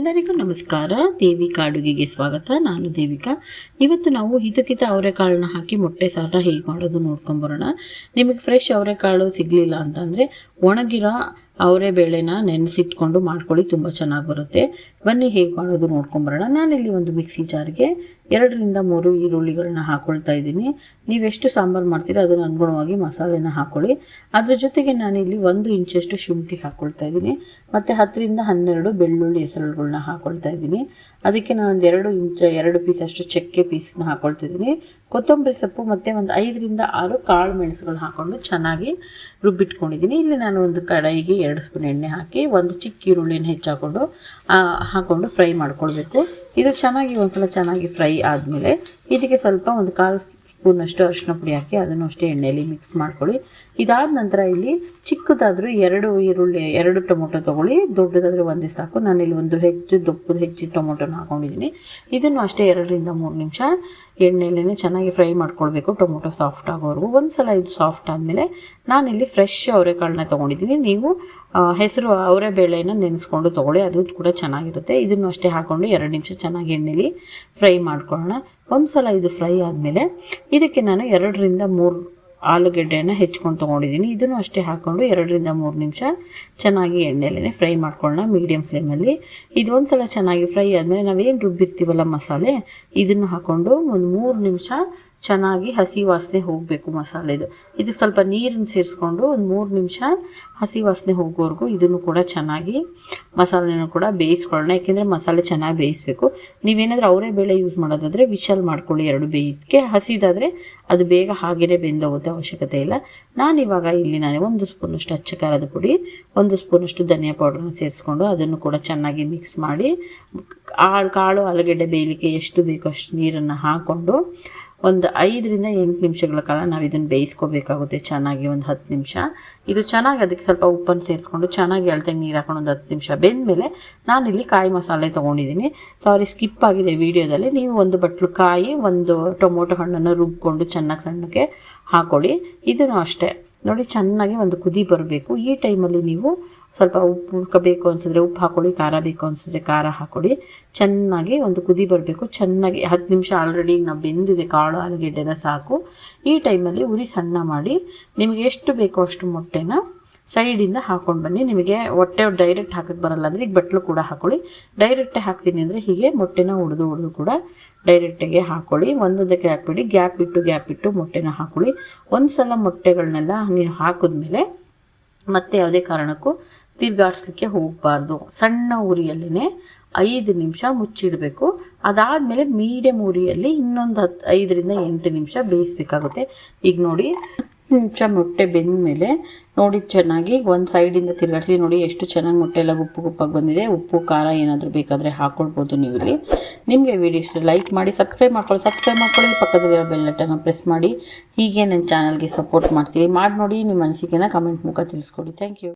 ಎಲ್ಲರಿಗೂ ನಮಸ್ಕಾರ. ದೇವಿಕಾ ಅಡುಗೆಗೆ ಸ್ವಾಗತ. ನಾನು ದೇವಿಕಾ. ಇವತ್ತು ನಾವು ಹಿತಕಿತ ಅವರೆಕಾಳನ್ನ ಹಾಕಿ ಮೊಟ್ಟೆ ಸಾರನ್ನ ಹೇಗೆ ಮಾಡೋದು ನೋಡ್ಕೊಂಬರೋಣ ನಿಮಗೆ ಫ್ರೆಶ್ ಅವರೆಕಾಳು ಸಿಗಲಿಲ್ಲ ಅಂತಂದರೆ ಒಣಗಿರೋ ಅವರೆ ಬೇಳೆನ ನೆನೆಸಿಟ್ಕೊಂಡು ಮಾಡ್ಕೊಳ್ಳಿ, ತುಂಬ ಚೆನ್ನಾಗಿ ಬರುತ್ತೆ. ಬನ್ನಿ, ಹೇಗೆ ಮಾಡೋದು ನೋಡ್ಕೊಂಬರೋಣ ನಾನಿಲ್ಲಿ ಒಂದು ಮಿಕ್ಸಿ ಜಾರಿಗೆ ಎರಡರಿಂದ ಮೂರು ಈರುಳ್ಳಿಗಳನ್ನ ಹಾಕ್ಕೊಳ್ತಾ ಇದ್ದೀನಿ. ನೀವೆಷ್ಟು ಸಾಂಬಾರು ಮಾಡ್ತೀರೋ ಅದನ್ನು ಅನುಗುಣವಾಗಿ ಮಸಾಲೆನ ಹಾಕ್ಕೊಳ್ಳಿ ಅದ್ರ ಜೊತೆಗೆ ನಾನಿಲ್ಲಿ ಒಂದು ಇಂಚಷ್ಟು ಶುಂಠಿ ಹಾಕ್ಕೊಳ್ತಾ ಇದ್ದೀನಿ. ಮತ್ತು ಹತ್ತರಿಂದ ಹನ್ನೆರಡು ಬೆಳ್ಳುಳ್ಳಿ ಹೆಸರುಗಳನ್ನ ಹಾಕ್ಕೊಳ್ತಾ ಇದ್ದೀನಿ. ಅದಕ್ಕೆ ನಾನು ಎರಡು ಇಂಚ, ಎರಡು ಪೀಸಷ್ಟು ಚಕ್ಕೆ ಪೀಸ್ನ ಹಾಕ್ಕೊಳ್ತಾ ಇದ್ದೀನಿ. ಕೊತ್ತಂಬರಿ ಸೊಪ್ಪು ಮತ್ತು ಒಂದು ಐದರಿಂದ ಆರು ಕಾಳು ಮೆಣಸುಗಳು ಹಾಕ್ಕೊಂಡು ಚೆನ್ನಾಗಿ ರುಬ್ಬಿಟ್ಕೊಂಡಿದ್ದೀನಿ. ಇಲ್ಲಿ ನಾನು ಒಂದು ಕಡಾಯಿಗೆ ಎರಡು ಸ್ಪೂನ್ ಎಣ್ಣೆ ಹಾಕಿ ಒಂದು ಚಿಕ್ಕ ಈರುಳ್ಳಿನ ಹೆಚ್ಚಾಕೊಂಡು ಹಾಕ್ಕೊಂಡು ಫ್ರೈ ಮಾಡ್ಕೊಳ್ಬೇಕು. ಇದು ಚೆನ್ನಾಗಿ ಒಂದ್ಸಲ ಚೆನ್ನಾಗಿ ಫ್ರೈ ಆದಮೇಲೆ, ಇದಕ್ಕೆ ಸ್ವಲ್ಪ ಒಂದು ಕಾಲು ಸ್ಪೂನಷ್ಟು ಅರಿಶಿನ ಪುಡಿ ಹಾಕಿ ಅದನ್ನು ಅಷ್ಟೇ ಎಣ್ಣೆಯಲ್ಲಿ ಮಿಕ್ಸ್ ಮಾಡ್ಕೊಳ್ಳಿ. ಇದಾದ ನಂತರ ಇಲ್ಲಿ ಚಿಕ್ಕದಾದರೂ ಎರಡು ಈರುಳ್ಳಿ, ಎರಡು ಟೊಮೊಟೊ ತೊಗೊಳ್ಳಿ. ದೊಡ್ಡದಾದರೆ ಒಂದೇ ಸಾಕು. ನಾನಿಲ್ಲಿ ಒಂದು ಹೆಚ್ಚು ದೊಪ್ಪದ ಹೆಚ್ಚು ಟೊಮೊಟೊನ ಹಾಕೊಂಡಿದ್ದೀನಿ. ಇದನ್ನು ಅಷ್ಟೇ ಎರಡರಿಂದ ಮೂರು ನಿಮಿಷ ಎಣ್ಣೆಯಲ್ಲೇ ಚೆನ್ನಾಗಿ ಫ್ರೈ ಮಾಡ್ಕೊಳ್ಬೇಕು ಟೊಮೊಟೊ ಸಾಫ್ಟ್ ಆಗೋವರೆಗೂ. ಒಂದು ಸಲ ಇದು ಸಾಫ್ಟ್ ಆದಮೇಲೆ ನಾನಿಲ್ಲಿ ಫ್ರೆಶ್ ಅವರೆಕಾಳನ್ನ ತೊಗೊಂಡಿದ್ದೀನಿ. ನೀವು ಹೆಸರು ಅವರೆ ಬೇಳೆನ ನೆನೆಸ್ಕೊಂಡು ತೊಗೊಳ್ಳಿ. ಅದು ಕೂಡ ಚೆನ್ನಾಗಿರುತ್ತೆ. ಇದನ್ನು ಅಷ್ಟೇ ಹಾಕ್ಕೊಂಡು ಎರಡು ನಿಮಿಷ ಚೆನ್ನಾಗಿ ಎಣ್ಣೆಲಿ ಫ್ರೈ ಮಾಡ್ಕೊಳ್ಳೋಣ. ಒಂದು ಸಲ ಇದು ಫ್ರೈ ಆದಮೇಲೆ ಇದಕ್ಕೆ ನಾನು ಎರಡರಿಂದ ಮೂರು ಆಲೂಗೆಡ್ಡೆಯನ್ನು ಹೆಚ್ಕೊಂಡು ತೊಗೊಂಡಿದ್ದೀನಿ. ಇದನ್ನು ಅಷ್ಟೇ ಹಾಕ್ಕೊಂಡು ಎರಡರಿಂದ ಮೂರು ನಿಮಿಷ ಚೆನ್ನಾಗಿ ಎಣ್ಣೆಲೇ ಫ್ರೈ ಮಾಡ್ಕೊಳ್ಳೋಣ ಮೀಡಿಯಮ್ ಫ್ಲೇಮಲ್ಲಿ. ಇದು ಒಂದು ಸಲ ಚೆನ್ನಾಗಿ ಫ್ರೈ ಆದಮೇಲೆ ನಾವೇನು ರುಬ್ಬಿರ್ತೀವಲ್ಲ ಮಸಾಲೆ, ಇದನ್ನು ಹಾಕ್ಕೊಂಡು ಒಂದು ಮೂರು ನಿಮಿಷ ಚೆನ್ನಾಗಿ ಹಸಿ ವಾಸನೆ ಹೋಗಬೇಕು ಮಸಾಲೆದು. ಇದು ಸ್ವಲ್ಪ ನೀರನ್ನು ಸೇರಿಸ್ಕೊಂಡು ಒಂದು ಮೂರು ನಿಮಿಷ ಹಸಿ ವಾಸನೆ ಹೋಗೋವರೆಗೂ ಇದನ್ನು ಕೂಡ ಚೆನ್ನಾಗಿ ಮಸಾಲೆನೂ ಕೂಡ ಬೇಯಿಸ್ಕೊಳ್ಳೋಣ. ಯಾಕೆಂದರೆ ಮಸಾಲೆ ಚೆನ್ನಾಗಿ ಬೇಯಿಸ್ಬೇಕು. ನೀವೇನಾದರೂ ಅವರೇ ಬೇಳೆ ಯೂಸ್ ಮಾಡೋದಾದರೆ ವಿಶಲ್ ಮಾಡ್ಕೊಳ್ಳಿ ಎರಡು ಬೇಯಿಸಕ್ಕೆ ಹಸಿದಾದರೆ ಅದು ಬೇಗ ಹಾಗೆಯೇ ಬೆಂದೋಗುತ್ತೆ ಅವಶ್ಯಕತೆ ಇಲ್ಲ. ನಾನು ಇವಾಗ ಇಲ್ಲಿ ನಾನು ಒಂದು ಸ್ಪೂನಷ್ಟು ಅಚ್ಚ ಖಾರದ ಪುಡಿ, ಒಂದು ಸ್ಪೂನಷ್ಟು ಧನಿಯಾ ಪೌಡ್ರನ್ನ ಸೇರಿಸ್ಕೊಂಡು ಅದನ್ನು ಕೂಡ ಚೆನ್ನಾಗಿ ಮಿಕ್ಸ್ ಮಾಡಿ ಕಾಳು ಆಲೂಗೆಡ್ಡೆ ಬೇಯಲಿಕ್ಕೆ ಎಷ್ಟು ಬೇಕೋ ಅಷ್ಟು ನೀರನ್ನು ಹಾಕ್ಕೊಂಡು ಒಂದು ಐದರಿಂದ ಎಂಟು ನಿಮಿಷಗಳ ಕಾಲ ನಾವು ಇದನ್ನು ಬೇಯಿಸ್ಕೋಬೇಕಾಗುತ್ತೆ ಚೆನ್ನಾಗಿ ಒಂದು ಹತ್ತು ನಿಮಿಷ. ಇದು ಚೆನ್ನಾಗಿ ಅದಕ್ಕೆ ಸ್ವಲ್ಪ ಉಪ್ಪನ್ನು ಸೇರಿಸ್ಕೊಂಡು ಚೆನ್ನಾಗಿ ಎಳ್ತಂಗೆ ನೀರು ಹಾಕೊಂಡು ಒಂದು ಹತ್ತು ನಿಮಿಷ ಬೆಂದಮೇಲೆ ನಾನಿಲ್ಲಿ ಕಾಯಿ ಮಸಾಲೆ ತೊಗೊಂಡಿದ್ದೀನಿ. ಸಾರಿ ಸ್ಕಿಪ್ ಆಗಿದೆ ವೀಡಿಯೋದಲ್ಲಿ. ನೀವು ಒಂದು ಬಟ್ಲು ಕಾಯಿ, ಒಂದು ಟೊಮೊಟೊ ಹಣ್ಣನ್ನು ರುಬ್ಕೊಂಡು ಚೆನ್ನಾಗಿ ಸಣ್ಣಕ್ಕೆ ಹಾಕೊಳ್ಳಿ. ಇದನ್ನು ಅಷ್ಟೇ. ನೋಡಿ, ಚೆನ್ನಾಗಿ ಒಂದು ಕುದಿ ಬರಬೇಕು. ಈ ಟೈಮಲ್ಲಿ ನೀವು ಸ್ವಲ್ಪ ಉಪ್ಪು ಬೇಕು ಅನಿಸಿದ್ರೆ ಉಪ್ಪು ಹಾಕೊಳ್ಳಿ, ಖಾರ ಬೇಕು ಅನಿಸಿದ್ರೆ ಖಾರ ಹಾಕೊಳ್ಳಿ. ಚೆನ್ನಾಗಿ ಒಂದು ಕುದಿ ಬರಬೇಕು. ಚೆನ್ನಾಗಿ ಹತ್ತು ನಿಮಿಷ ಆಲ್ರೆಡಿ ನಾವು ಬೆಂದಿದೆ ಕಾಳು, ಆಲೂಗೆಡ್ಡೆನ ಸಾಕು. ಈ ಟೈಮಲ್ಲಿ ಉರಿ ಸಣ್ಣ ಮಾಡಿ ನಿಮಗೆ ಎಷ್ಟು ಬೇಕೋ ಅಷ್ಟು ಮೊಟ್ಟೆನ ಸೈಡಿಂದ ಹಾಕೊಂಡು ಬನ್ನಿ. ನಿಮಗೆ ಹೊಟ್ಟೆ ಡೈರೆಕ್ಟ್ ಹಾಕಕ್ಕೆ ಬರಲ್ಲ ಅಂದರೆ ಈಗ ಬಟ್ಲು ಕೂಡ ಹಾಕೊಳ್ಳಿ. ಡೈರೆಕ್ಟೇ ಹಾಕ್ತೀನಿ ಅಂದರೆ ಹೀಗೆ ಮೊಟ್ಟೆನ ಉಡ್ದು ಉಡ್ದು ಕೂಡ ಡೈರೆಕ್ಟಾಗೆ ಹಾಕ್ಕೊಳ್ಳಿ ಒಂದೊಂದಕ್ಕೆ ಹಾಕ್ಬಿಡಿ. ಗ್ಯಾಪ್ ಇಟ್ಟು ಗ್ಯಾಪ್ ಇಟ್ಟು ಮೊಟ್ಟೆನ ಹಾಕೊಳ್ಳಿ. ಒಂದು ಸಲ ಮೊಟ್ಟೆಗಳನ್ನೆಲ್ಲ ನೀವು ಹಾಕಿದ್ಮೇಲೆ ಮತ್ತೆ ಯಾವುದೇ ಕಾರಣಕ್ಕೂ ತಿರ್ಗಾಡಿಸ್ಲಿಕ್ಕೆ ಹೋಗಬಾರ್ದು. ಸಣ್ಣ ಉರಿಯಲ್ಲೇ ಐದು ನಿಮಿಷ ಮುಚ್ಚಿಡಬೇಕು. ಅದಾದಮೇಲೆ ಮೀಡಿಯಮ್ ಉರಿಯಲ್ಲಿ ಇನ್ನೊಂದು ಹತ್ತು ಐದರಿಂದ ಎಂಟು ನಿಮಿಷ ಬೇಯಿಸ್ಬೇಕಾಗುತ್ತೆ. ಈಗ ನೋಡಿ. ನಿಮಿಷ ಮೊಟ್ಟೆ ಬೆಂದ ಮೇಲೆ ನೋಡಿ ಚೆನ್ನಾಗಿ ಒಂದು ಸೈಡಿಂದ ತಿರುಗಾಡಿಸಿ. ನೋಡಿ ಎಷ್ಟು ಚೆನ್ನಾಗಿ ಮೊಟ್ಟೆ ಎಲ್ಲ ಉಪ್ಪು ಗುಪ್ಪಾಗಿ ಬಂದಿದೆ. ಉಪ್ಪು, ಖಾರ ಏನಾದರೂ ಬೇಕಾದರೆ ಹಾಕ್ಕೊಳ್ಬೋದು ನೀವು ಇಲ್ಲಿ ನಿಮಗೆ ವಿಡಿಯೋ ಇಷ್ಟ ಲೈಕ್ ಮಾಡಿ ಸಬ್ಸ್ಕ್ರೈಬ್ ಮಾಡ್ಕೊಳ್ಳಿ. ಸಬ್ಸ್ಕ್ರೈಬ್ ಮಾಡ್ಕೊಳ್ಳಿ, ಪಕ್ಕದಲ್ಲಿರೋ ಬೆಲ್ಲಟನ್ನು ಪ್ರೆಸ್ ಮಾಡಿ. ಹೀಗೆ ನನ್ನ ಚಾನಲ್ಗೆ ಸಪೋರ್ಟ್ ಮಾಡ್ತೀವಿ ಮಾಡಿ ನೋಡಿ ನಿಮ್ಮ ಅನಿಸಿಕೆನ ಕಮೆಂಟ್ ಮುಖ ತಿಳಿಸ್ಕೊಡಿ. Thank you